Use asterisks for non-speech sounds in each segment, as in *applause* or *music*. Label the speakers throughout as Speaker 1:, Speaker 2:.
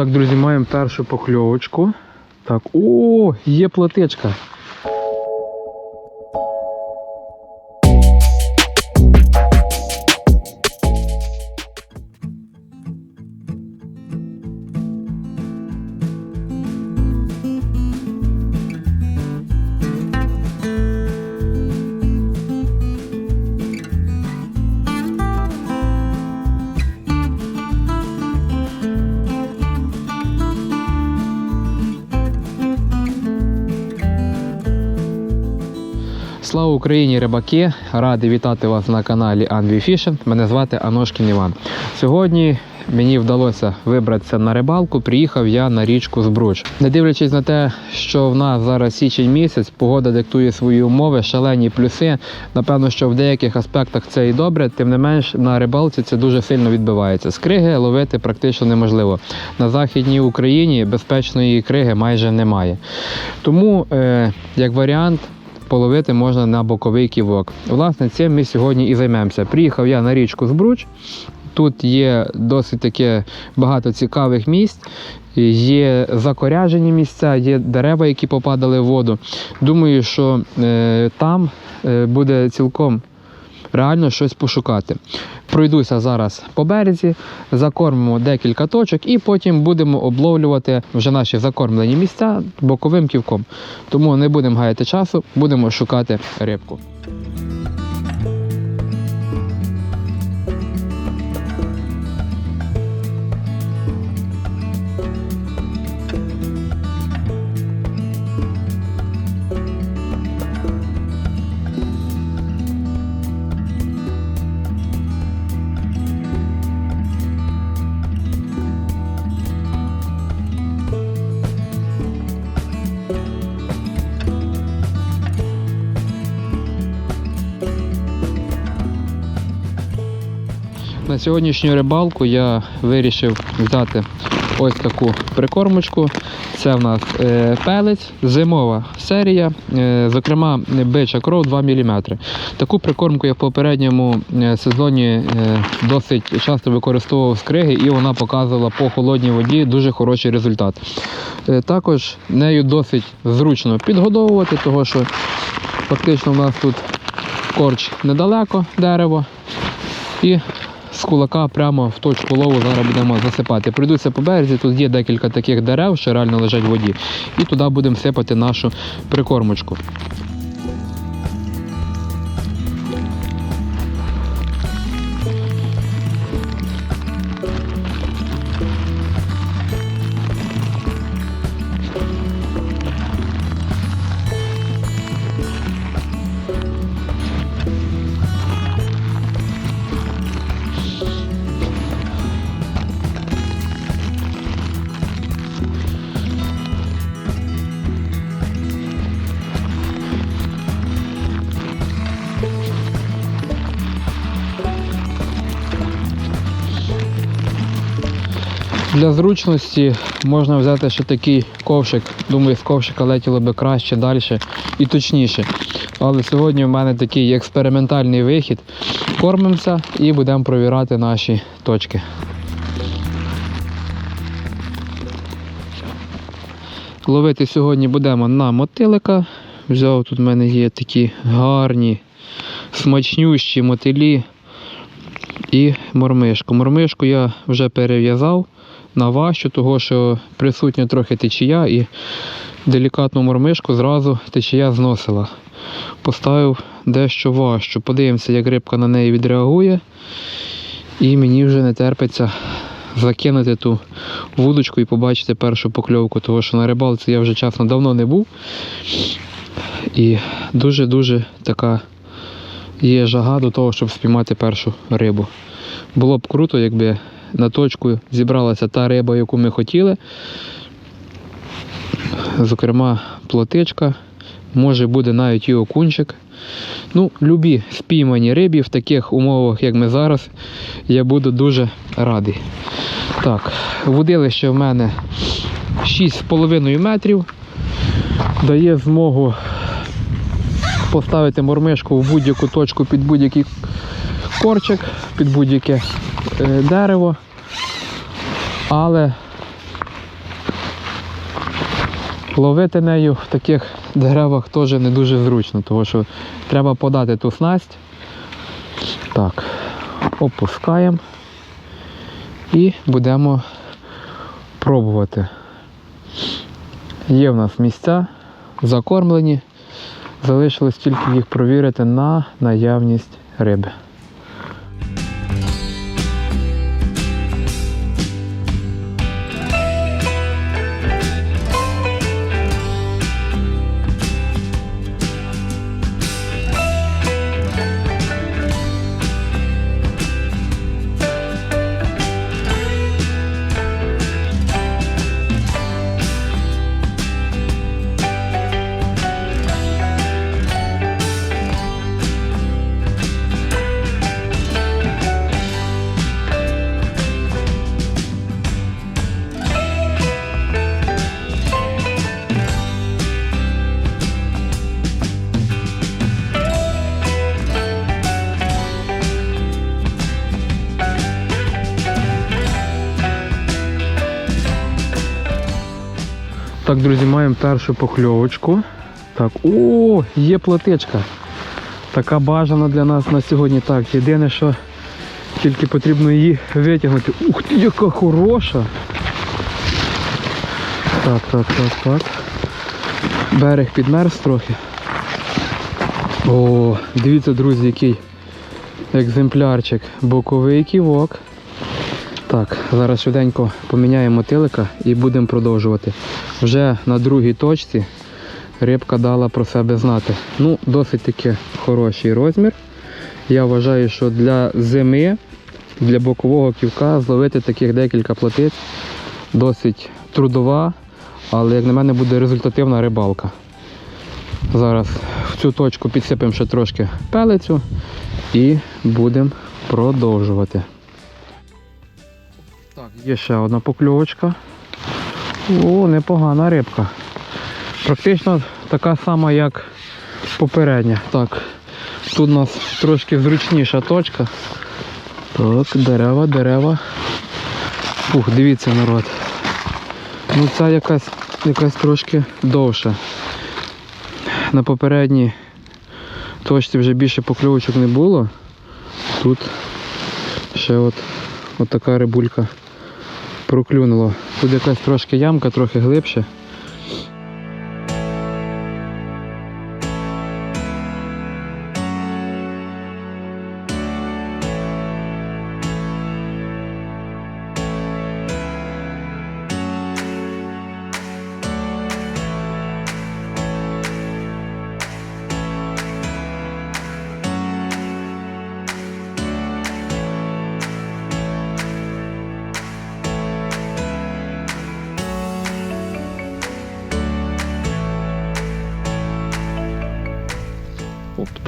Speaker 1: Так, друзі, маємо першу покльовочку. Так, о, є плотичка. Слава Україні, рибаки! Радий вітати вас на каналі Anvi Fishing. Мене звати Аношкін Іван. Сьогодні мені вдалося вибратися на рибалку. Приїхав я на річку Збруч. Не дивлячись на те, що в нас зараз січень місяць, погода диктує свої умови, шалені плюси. Напевно, що в деяких аспектах це і добре, тим не менш на рибалці це дуже сильно відбивається. Скриги ловити практично неможливо. На західній Україні безпечної криги майже немає. Тому, е, як варіант, половити можна на боковий ківок. Власне, цим ми сьогодні і займемося. Приїхав я на річку Збруч. Тут є досить таке багато цікавих місць. Є закоряжені місця, є дерева, які попадали в воду. Думаю, що е, там е, буде цілком реально щось пошукати. Пройдуся зараз по березі, закормимо декілька точок і потім будемо обловлювати вже наші закормлені місця боковим ківком. Тому не будемо гаяти часу, будемо шукати рибку. Сьогоднішню рибалку я вирішив взяти ось таку прикормочку. Це в нас е, пелець, зимова серія, е, зокрема бича кров 2 мм. Таку прикормку я в попередньому е, сезоні досить часто використовував з криги і вона показувала по холодній воді дуже хороший результат. Також нею досить зручно підгодовувати, тому що фактично в нас тут корч недалеко дерево. І з кулака прямо в точку лову зараз будемо засипати. Прийдуться по березі, тут є декілька таких дерев, що реально лежать в воді. І туди будемо сипати нашу прикормочку. Для зручності можна взяти ще такий ковшик. Думаю, з ковшика летіло би краще, далі і точніше. Але сьогодні в мене такий експериментальний вихід. Кормимося і будемо провірати наші точки. Ловити сьогодні будемо на мотилика. Взяв тут в мене є такі гарні, смачнющі мотилі і мормишку. Мормишку я вже перев'язав на важчу, того що присутня трохи течія і делікатну мормишку зразу течія зносила. Поставив дещо важчу. Подивимося, як рибка на неї відреагує. І мені вже не терпиться закинути ту вудочку і побачити першу покльовку, тому що на рибалці я вже чесно давно не був. І дуже-дуже така є жага до того, щоб спіймати першу рибу. Було б круто, якби на точку зібралася та риба, яку ми хотіли. Зокрема, плотичка, може буде навіть і окунчик. Ну, любі спіймані рибі в таких умовах, як ми зараз, я буду дуже радий. Так, водилище в мене 6,5 метрів. Дає змогу поставити мормишку в будь-яку точку під будь-який корчик, під будь-яке дерево. Але Ловити нею в таких деревах теж не дуже зручно, тому що треба подати ту снасть. Так, опускаємо і будемо пробувати. Є в нас місця закормлені. Залишилось тільки їх провірити на наявність риби. Так, друзі, маємо першу покльовочку. Так, о, є плотичка. Така бажана для нас на сьогодні. Так, єдине, що тільки потрібно її витягнути. Ух ти, яка хороша! Так, так, так, так. Берег підмерз трохи. О, дивіться, друзі, який екземплярчик. Боковий ківок. Так, зараз швиденько поміняємо мотилика і будемо продовжувати. Вже на другій точці рибка дала про себе знати. Ну, досить таки хороший розмір. Я вважаю, що для зими, для бокового ківка зловити таких декілька плотиць досить трудова, але, як на мене, буде результативна рибалка. Зараз в цю точку підсипемо ще трошки пелицю і будемо продовжувати. Так, є ще одна покльовочка. О, непогана рибка. Практично така сама, як попередня. Так, тут у нас трошки зручніша точка. Так, дерева, дерева. Ух, дивіться народ. Ну ця якась, якась трошки довша. На попередній точці вже більше покльовочок не було. Тут ще от, от така рибулька проклюнула. Тут якась трошки ямка, трохи глибше.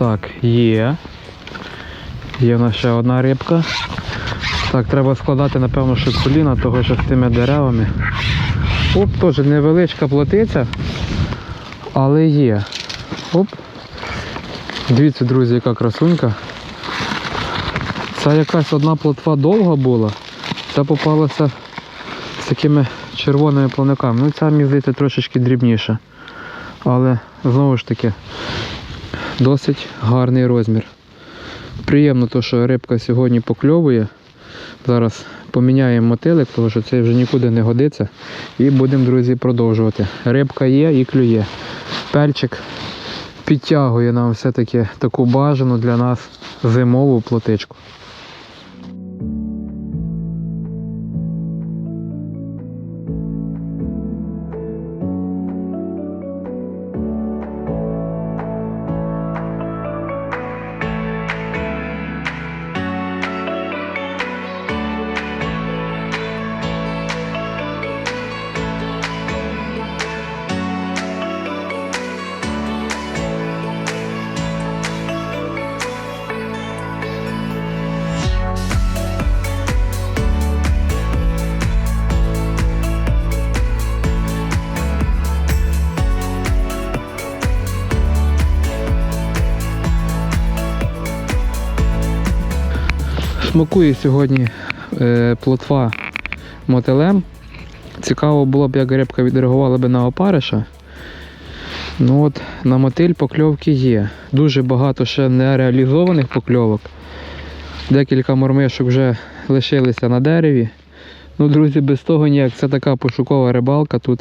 Speaker 1: Так, є. Є в нас ще одна рибка. Так, треба складати, напевно, що коліна, того що з тими деревами. Оп, теж невеличка плотиця, але є. Оп. Дивіться, друзі, яка красунька. Це якась одна плотва довга була. Ця попалася з такими червоними плавниками. Ну, ця, мені трошечки дрібніша. Але знову ж таки, досить гарний розмір. Приємно, то, що рибка сьогодні покльовує. Зараз поміняємо мотилик, тому що це вже нікуди не годиться. І будемо, друзі, продовжувати. Рибка є і клює. Пельчик підтягує нам все-таки таку бажану для нас зимову плотичку. Смакує сьогодні е, плотва мотилем. Цікаво було б, як рибка відреагувала би на опариша. Ну от на мотиль покльовки є. Дуже багато ще нереалізованих покльовок. Декілька мормишок вже лишилися на дереві. Ну, друзі, без того ніяк. Це така пошукова рибалка тут.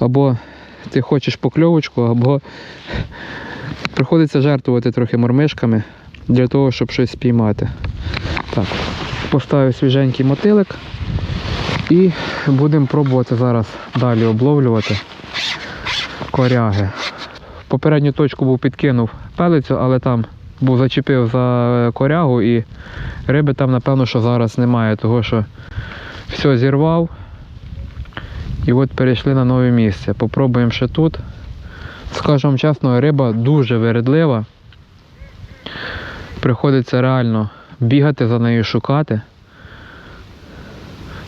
Speaker 1: Або ти хочеш покльовочку, або *laughs* приходиться жертвувати трохи мормишками для того, щоб щось спіймати. Так, поставив свіженький мотилик і будемо пробувати зараз далі обловлювати коряги. Попередню точку був підкинув пелицю, але там був зачепив за корягу і риби там, напевно, що зараз немає, того що все зірвав. І от перейшли на нове місце. Попробуємо ще тут. Скажу чесно, риба дуже вередлива. Приходиться реально бігати за нею шукати.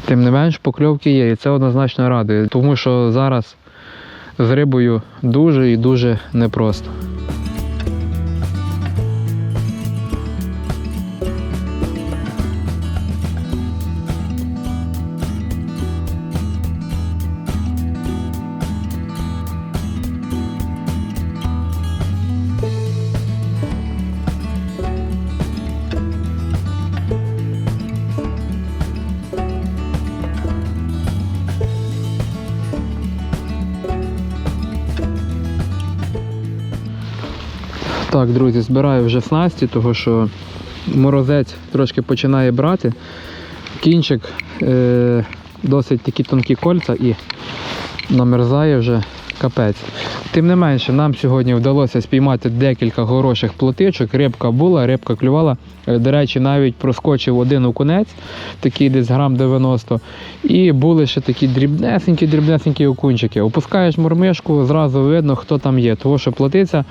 Speaker 1: Тим не менш, покльовки є, і це однозначно радує, тому що зараз з рибою дуже і дуже непросто. Так, друзі, збираю вже снасті, тому що морозець трошки починає брати. Кінчик е, досить такі тонкі кольця і намерзає вже капець. Тим не менше, нам сьогодні вдалося спіймати декілька хороших плотичок. Рибка була, рибка клювала. Е, До речі, навіть проскочив один окунець, такий десь грам 90. І були ще такі дрібнесенькі, дрібнесенькі окунчики. Опускаєш мормишку, зразу видно, хто там є. Тому що плотиця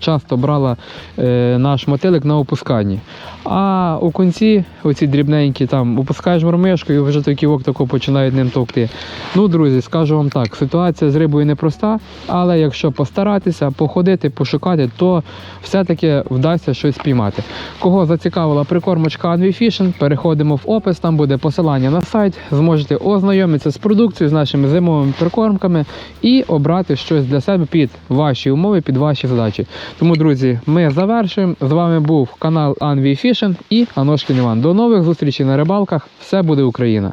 Speaker 1: часто брала е, наш мотилик на опусканні. А у кінці, оці дрібненькі, там опускаєш мормишку і вже той ківок тако починають ним товкти. Ну, друзі, скажу вам так, ситуація з рибою непроста, але якщо постаратися, походити, пошукати, то все-таки вдасться щось спіймати. Кого зацікавила прикормочка Anvi Fishing, переходимо в опис, там буде посилання на сайт, зможете ознайомитися з продукцією, з нашими зимовими прикормками і обрати щось для себе під ваші умови, під ваші задачі. Тому, друзі, ми завершуємо. З вами був канал Анвій Fishing і Аношкін Іван. До нових зустрічей на рибалках. Все буде Україна!